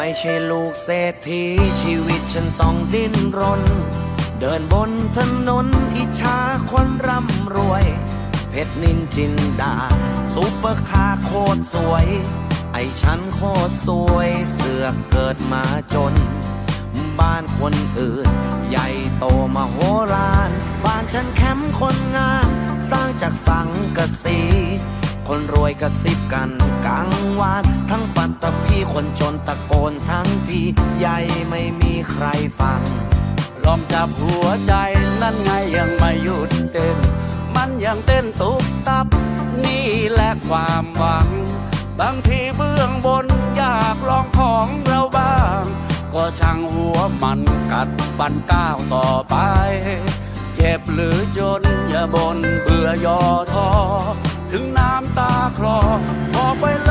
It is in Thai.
ไม่ใช่ลูกเศรษฐีชีวิตฉันต้องดิ้นรน เดินบนถนนอิจฉาคนร่ำรวย เพชรนินจินดาซุปเปอร์คาร์โคตรสวย ไอฉันโคตรสวยเสือกเกิดมาจน บ้านคนอื่น ใหญ่โตมาโหฬารบ้านฉันแคมป์คนงาน สร้างจากสังกะสี คนรวยกระซิบกันกลางวานทั้งปัตต คนจนตะโกนทั้งทีใหญ่ไม่มีใครฟัง ลองจับหัวใจนั่นไงยังไม่หยุดเต้น มันยังเต้นตุบตับ นี่แหละความหวัง บางทีเบื้องบนอยากลองของเราบ้าง ก็ช่างหัวมันกัดฟันก้าวต่อไป เจ็บหรือจนอย่าบนเบื่อย่อท้อถึงน้ำตาคลอบอไป